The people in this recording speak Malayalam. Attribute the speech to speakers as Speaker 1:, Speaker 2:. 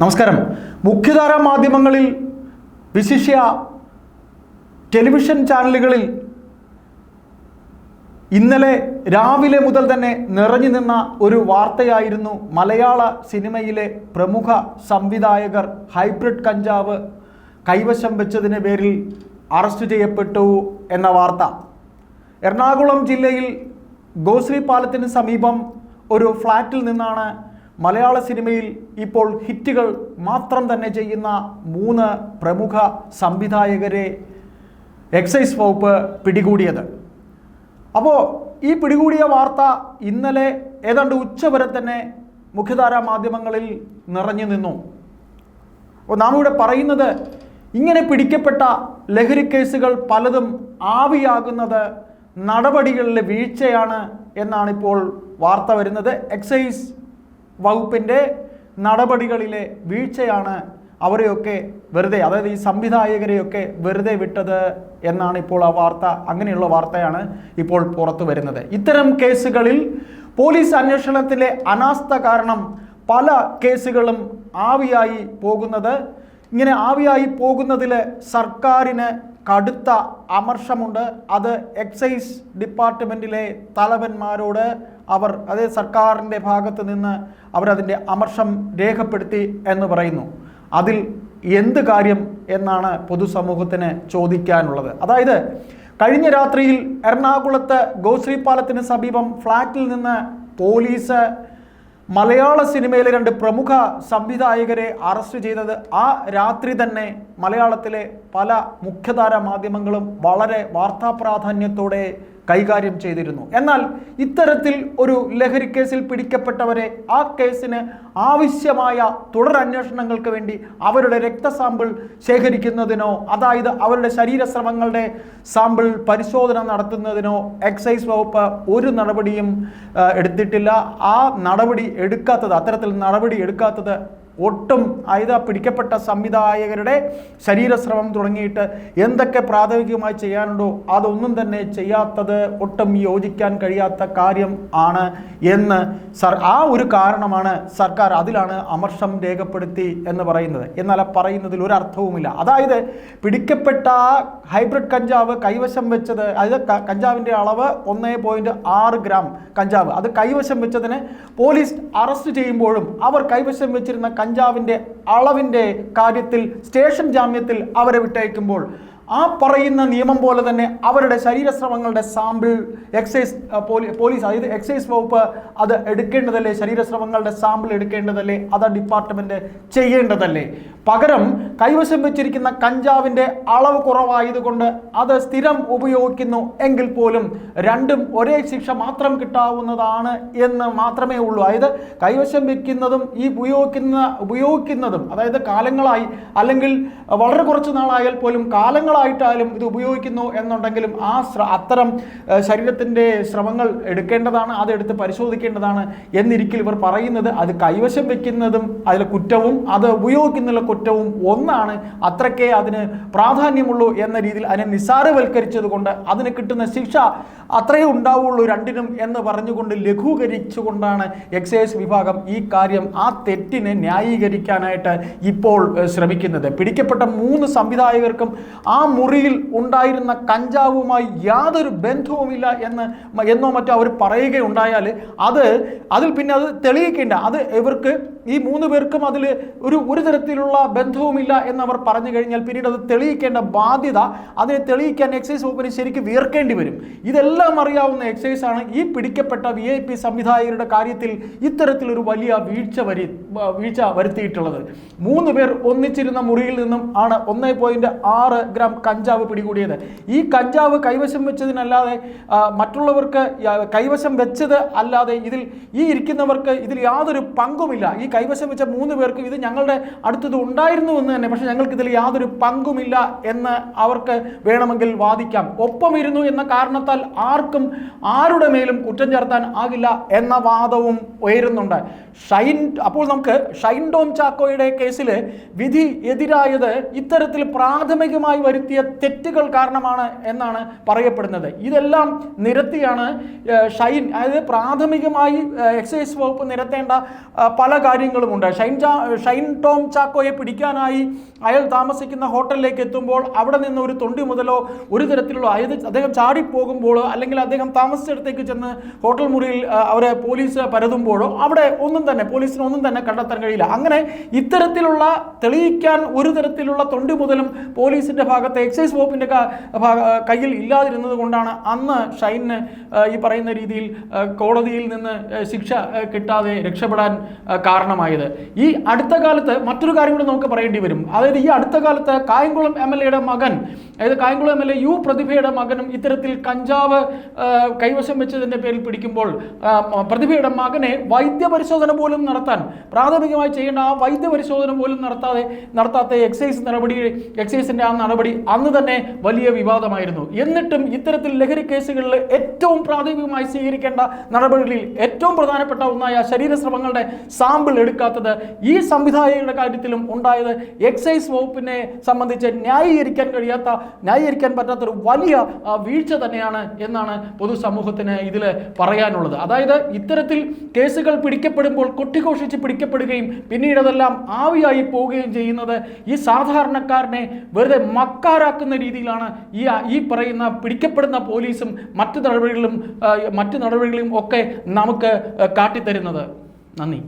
Speaker 1: നമസ്കാരം. മുഖ്യധാരാ മാധ്യമങ്ങളിൽ വിശിഷ്യ ടെലിവിഷൻ ചാനലുകളിൽ ഇന്നലെ രാവിലെ മുതൽ തന്നെ നിറഞ്ഞു നിന്ന ഒരു വാർത്തയായിരുന്നു മലയാള സിനിമയിലെ പ്രമുഖ സംവിധായകർ ഹൈബ്രിഡ് കഞ്ചാവ് കൈവശം വെച്ചതിന് പേരിൽ അറസ്റ്റ് ചെയ്യപ്പെട്ടു എന്ന വാർത്ത. എറണാകുളം ജില്ലയിൽ ഗോശ്രീ പാലത്തിന് സമീപം ഒരു ഫ്ലാറ്റിൽ നിന്നാണ് മലയാള സിനിമയിൽ ഇപ്പോൾ ഹിറ്റുകൾ മാത്രം തന്നെ ചെയ്യുന്ന മൂന്ന് പ്രമുഖ സംവിധായകരെ എക്സൈസ് വകുപ്പ് പിടികൂടിയത്. അപ്പോൾ ഈ പിടികൂടിയ വാർത്ത ഇന്നലെ ഏതാണ്ട് ഉച്ചവരെ തന്നെ മുഖ്യധാരാ മാധ്യമങ്ങളിൽ നിറഞ്ഞു നിന്നു. അപ്പോൾ നാം ഇവിടെ പറയുന്നത് ഇങ്ങനെ പിടിക്കപ്പെട്ട ലഹരി കേസുകൾ പലതും ആവിയാകുന്നത് നടപടികളിലെ വീഴ്ചയാണ് എന്നാണ് ഇപ്പോൾ വാർത്ത വരുന്നത്. എക്സൈസ് വകുപ്പിന്റെ നടപടികളിലെ വീഴ്ചയാണ് അവരെയൊക്കെ വെറുതെ അതായത് ഈ സംവിധായകരെയൊക്കെ വെറുതെ വിട്ടത് എന്നാണ് ഇപ്പോൾ ആ വാർത്ത അങ്ങനെയുള്ള വാർത്തയാണ് ഇപ്പോൾ പുറത്തു വരുന്നത്. ഇത്തരം കേസുകളിൽ പോലീസ് അന്വേഷണത്തിലെ അനാസ്ഥ കാരണം പല കേസുകളും ആവിയായി പോകുന്നത് ഇങ്ങനെ ആവിയായി പോകുന്നതിൽ സർക്കാരിന് കടുത്ത അമർഷമുണ്ട്. അത് എക്സൈസ് ഡിപ്പാർട്ട്മെന്റിലെ തലവന്മാരോട് അവർ അതേ സർക്കാരിന്റെ ഭാഗത്ത് നിന്ന് അവരതിന്റെ അമർഷം രേഖപ്പെടുത്തി എന്ന് പറയുന്നു. അതിൽ എന്ത് കാര്യം എന്നാണ് പൊതുസമൂഹത്തിന് ചോദിക്കാനുള്ളത്. അതായത് കഴിഞ്ഞ രാത്രിയിൽ എറണാകുളത്ത് ഗോശ്രീ പാലത്തിന് സമീപം ഫ്ലാറ്റിൽ നിന്ന് പോലീസ് മലയാള സിനിമയിലെ രണ്ട് പ്രമുഖ സംവിധായകരെ അറസ്റ്റ് ചെയ്തത് ആ രാത്രി തന്നെ മലയാളത്തിലെ പല മുഖ്യധാര മാധ്യമങ്ങളും വളരെ വാർത്താ പ്രാധാന്യത്തോടെ കൈകാര്യം ചെയ്തിരുന്നു. എന്നാൽ ഇത്തരത്തിൽ ഒരു ലഹരി കേസിൽ പിടിക്കപ്പെട്ടവരെ ആ കേസിന് ആവശ്യമായ തുടർ അന്വേഷണങ്ങൾക്ക് വേണ്ടി അവരുടെ രക്തസാമ്പിൾ ശേഖരിക്കുന്നതിനോ അതായത് അവരുടെ ശരീരശ്രമങ്ങളുടെ സാമ്പിൾ പരിശോധന നടത്തുന്നതിനോ എക്സൈസ് വകുപ്പ് ഒരു നടപടിയും എടുത്തിട്ടില്ല. ആ നടപടി എടുക്കാത്തത് അത്തരത്തിൽ നടപടി എടുക്കാത്തത് ഒട്ടും ആയുത പിടിക്കപ്പെട്ട സംവിധായകരുടെ ശരീരശ്രമം തുടങ്ങിയിട്ട് എന്തൊക്കെ പ്രാഥമികമായി ചെയ്യാനുണ്ടോ അതൊന്നും തന്നെ ചെയ്യാത്തത് ഒട്ടും യോജിക്കാൻ കഴിയാത്ത കാര്യം ആണ് എന്ന് സർ ആ ഒരു കാരണമാണ് സർക്കാർ അതിലാണ് അമർഷം രേഖപ്പെടുത്തി എന്ന് പറയുന്നത്. എന്നാൽ പറയുന്നതിൽ ഒരു അർത്ഥവുമില്ല. അതായത് പിടിക്കപ്പെട്ട ഹൈബ്രിഡ് കഞ്ചാവ് കൈവശം വെച്ചത് അതായത് കഞ്ചാവിന്റെ അളവ് ഒന്നേ പോയിന്റ് ആറ് ഗ്രാം കഞ്ചാവ്. അത് കൈവശം വെച്ചതിന് പോലീസ് അറസ്റ്റ് ചെയ്യുമ്പോഴും അവർ കൈവശം വെച്ചിരുന്ന കഞ്ചാവിന്റെ അളവിന്റെ കാര്യത്തിൽ സ്റ്റേഷൻ ജാമ്യത്തിൽ അവരെ വിട്ടയക്കുമ്പോൾ ആ പറയുന്ന നിയമം പോലെ തന്നെ അവരുടെ ശരീരശ്രമങ്ങളുടെ സാമ്പിൾ എക്സൈസ് പോലീസ് അതായത് എക്സൈസ് വകുപ്പ് അത് എടുക്കേണ്ടതല്ലേ? ശരീരശ്രമങ്ങളുടെ സാമ്പിൾ എടുക്കേണ്ടതല്ലേ? അത് ഡിപ്പാർട്ട്മെന്റ് ചെയ്യേണ്ടതല്ലേ? പകരം കൈവശം വെച്ചിരിക്കുന്ന കഞ്ചാവിന്റെ അളവ് കുറവായതുകൊണ്ട് അത് സ്ഥിരം ഉപയോഗിക്കുന്നു എങ്കിൽ പോലും രണ്ടും ഒരേ ശിക്ഷ മാത്രം കിട്ടാവുന്നതാണ് എന്ന് മാത്രമേ ഉള്ളൂ. അതായത് കൈവശം വെക്കുന്നതും ഈ ഉപയോഗിക്കുന്ന ഉപയോഗിക്കുന്നതും അതായത് കാലങ്ങളായി അല്ലെങ്കിൽ വളരെ കുറച്ച് നാളായാൽ പോലും കാലങ്ങളായിട്ടായാലും ഇത് ഉപയോഗിക്കുന്നു എന്നുണ്ടെങ്കിലും ആ അത്തരം ശരീരത്തിന്റെ ശ്രമങ്ങൾ എടുക്കേണ്ടതാണ് അതെടുത്ത് പരിശോധിക്കേണ്ടതാണ് എന്നിരിക്കൽ ഇവർ പറയുന്നത് അത് കൈവശം വെക്കുന്നതും അതിലെ കുറ്റവും അത് ഉപയോഗിക്കുന്നതിലെ കുറ്റവും ഒന്നാണ്. അത്രക്കേ അതിന് പ്രാധാന്യമുള്ളൂ എന്ന രീതിയിൽ അതിനെ നിസ്സാരവൽക്കരിച്ചത് കൊണ്ട് അതിന് കിട്ടുന്ന ശിക്ഷ അത്രയേ ഉണ്ടാവുള്ളൂ രണ്ടിനും എന്ന് പറഞ്ഞുകൊണ്ട് ലഘൂകരിച്ചുകൊണ്ടാണ് എക്സൈസ് വിഭാഗം ഈ കാര്യം ആ തെറ്റിനെ ന്യായീകരിക്കാനായിട്ട് ഇപ്പോൾ ശ്രമിക്കുന്നത്. പിടിക്കപ്പെട്ട മൂന്ന് സംവിധായകർക്കും ആ മുറിയിൽ ഉണ്ടായിരുന്ന കഞ്ചാവുമായി യാതൊരു ബന്ധവുമില്ല എന്ന് എന്നോ മറ്റോ അവർ പറയുകയുണ്ടായാൽ അത് അതിൽ പിന്നെ അത് തെളിയിക്കേണ്ട. അത് ഇവർക്ക് ഈ മൂന്ന് പേർക്കും അതിൽ ഒരു ഒരു തരത്തിലുള്ള ബന്ധവുമില്ല എന്നവർ പറഞ്ഞു കഴിഞ്ഞാൽ പിന്നീട് അത് തെളിയിക്കേണ്ട ബാധ്യത അതിനെ തെളിയിക്കാൻ എക്സൈസ് വകുപ്പിന് ശരിക്കും വീർക്കേണ്ടി വരും. ഇതെല്ലാം അറിയാവുന്ന എക്സൈസ് ആണ് ഈ പിടിക്കപ്പെട്ട വി ഐ പി സംവിധായകരുടെ കാര്യത്തിൽ ഇത്തരത്തിലൊരു വലിയ വീഴ്ച വരി വീഴ്ച വരുത്തിയിട്ടുള്ളത്. മൂന്ന് പേർ ഒന്നിച്ചിരുന്ന മുറിയിൽ നിന്നും ആണ് ഒന്നേ പോയിന്റ് ആറ് ഗ്രാം കഞ്ചാവ് പിടികൂടിയത്. ഈ കഞ്ചാവ് കൈവശം വെച്ചതിനല്ലാതെ മറ്റുള്ളവർക്ക് കൈവശം വെച്ചത് അല്ലാതെ ഇതിൽ ഈ ഇരിക്കുന്നവർക്ക് ഇതിൽ യാതൊരു പങ്കുമില്ല. ഈ കൈവശം വെച്ച മൂന്ന് പേർക്ക് ഇത് ഞങ്ങളുടെ അടുത്തത് ഉണ്ടായിരുന്നു എന്ന് തന്നെ. പക്ഷെ ഞങ്ങൾക്ക് ഇതിൽ യാതൊരു പങ്കുമില്ല എന്ന് അവർക്ക് വേണമെങ്കിൽ വാദിക്കാം. ഒപ്പം ഇരുന്നു എന്ന കാരണത്താൽ ആർക്കും ആരുടെ മേലും കുറ്റം ചേർത്താൻ ആകില്ല എന്ന വാദവും ഉയരുന്നുണ്ട്. ഷൈൻ അപ്പോൾ നമുക്ക് ഷൈൻ ഡോം ചാക്കോയുടെ കേസിൽ വിധി എതിരായത് ഇത്തരത്തിൽ പ്രാഥമികമായി വരുത്തിയ തെറ്റുകൾ കാരണമാണ് എന്നാണ് പറയപ്പെടുന്നത്. ഇതെല്ലാം നിരത്തിയാണ് ഷൈൻ. അതായത് പ്രാഥമികമായി എക്സൈസ് വകുപ്പ് നിരത്തേണ്ട പല പല കാര്യങ്ങളുമുണ്ട്. ഷൈൻ ചാ ഷൈൻ ടോം ചാക്കോയെ പിടിക്കാനായി അയാൾ താമസിക്കുന്ന ഹോട്ടലിലേക്ക് എത്തുമ്പോൾ അവിടെ നിന്ന് ഒരു തൊണ്ടി മുതലോ ഒരു തരത്തിലുള്ള അതായത് അദ്ദേഹം ചാടിപ്പോകുമ്പോൾ അല്ലെങ്കിൽ അദ്ദേഹം താമസിച്ചിടത്തേക്ക് ചെന്ന് ഹോട്ടൽ മുറിയിൽ അവരെ പോലീസ് പരതുമ്പോഴോ അവിടെ ഒന്നും തന്നെ പോലീസിന് ഒന്നും തന്നെ കണ്ടെത്താൻ കഴിയില്ല. അങ്ങനെ ഇത്തരത്തിലുള്ള തെളിയിക്കാൻ ഒരു തരത്തിലുള്ള തൊണ്ടി മുതലും പോലീസിന്റെ ഭാഗത്ത് എക്സൈസ് വകുപ്പിന്റെ കയ്യിൽ ഇല്ലാതിരുന്നത് കൊണ്ടാണ് അന്ന് ഷൈനിന് ഈ പറയുന്ന രീതിയിൽ കോടതിയിൽ നിന്ന് ശിക്ഷ കിട്ടാതെ രക്ഷപ്പെടാൻ ആ, കാരണമായത്. ഈ അടുത്ത കാലത്ത് മറ്റൊരു കാര്യം കൂടി നമുക്ക് പറയേണ്ടി വരും. അതായത് ഈ അടുത്ത കാലത്ത് കായംകുളം എം എൽ എയുടെ മകൻ അതായത് Kayamkulam M L A U പ്രതിഭയുടെ മകനും ഇത്തരത്തിൽ കഞ്ചാവ് കൈവശം വെച്ചതിന്റെ പേരിൽ പിടിക്കുമ്പോൾ പ്രതിഭയുടെ മകനെ വൈദ്യപരിശോധന പോലും നടത്താൻ പ്രാഥമികമായി ചെയ്യേണ്ട ആ വൈദ്യപരിശോധന പോലും നടത്താതെ നടത്താത്ത എക്സൈസ് നടപടി എക്സൈസിന്റെ ആ നടപടി അന്ന് തന്നെ വലിയ വിവാദമായിരുന്നു. എന്നിട്ടും ഇത്തരത്തിൽ ലഹരി കേസുകളിൽ ഏറ്റവും പ്രാഥമികമായി സ്വീകരിക്കേണ്ട നടപടികളിൽ ഏറ്റവും പ്രധാനപ്പെട്ട ഒന്നായ ശരീരശ്രമങ്ങളുടെ സാമ്പിൾ എടുക്കാത്തത് ഈ സംവിധായകരുടെ കാര്യത്തിലും ഉണ്ടായത് എക്സൈസ് വകുപ്പിനെ സംബന്ധിച്ച് ന്യായീകരിക്കാൻ കഴിയാത്ത ന്യായീകരിക്കാൻ പറ്റാത്ത ഒരു വലിയ വീഴ്ച തന്നെയാണ് എന്നാണ് പൊതുസമൂഹത്തിന് ഇതിൽ പറയാനുള്ളത്. അതായത് ഇത്തരത്തിൽ കേസുകൾ പിടിക്കപ്പെടുമ്പോൾ കൊട്ടിഘോഷിച്ച് പിടിക്കപ്പെടുകയും പിന്നീട് അതെല്ലാം ആവിയായി പോവുകയും ചെയ്യുന്നത് ഈ സാധാരണക്കാരനെ വെറുതെ മക്കാരാക്കുന്ന രീതിയിലാണ് ഈ ഈ പറയുന്ന പിടിക്കപ്പെടുന്ന പോലീസും മറ്റു നടപടികളും മറ്റു നടപടികളും ഒക്കെ നമുക്ക് കാട്ടിത്തരുന്നത്. നന്ദി.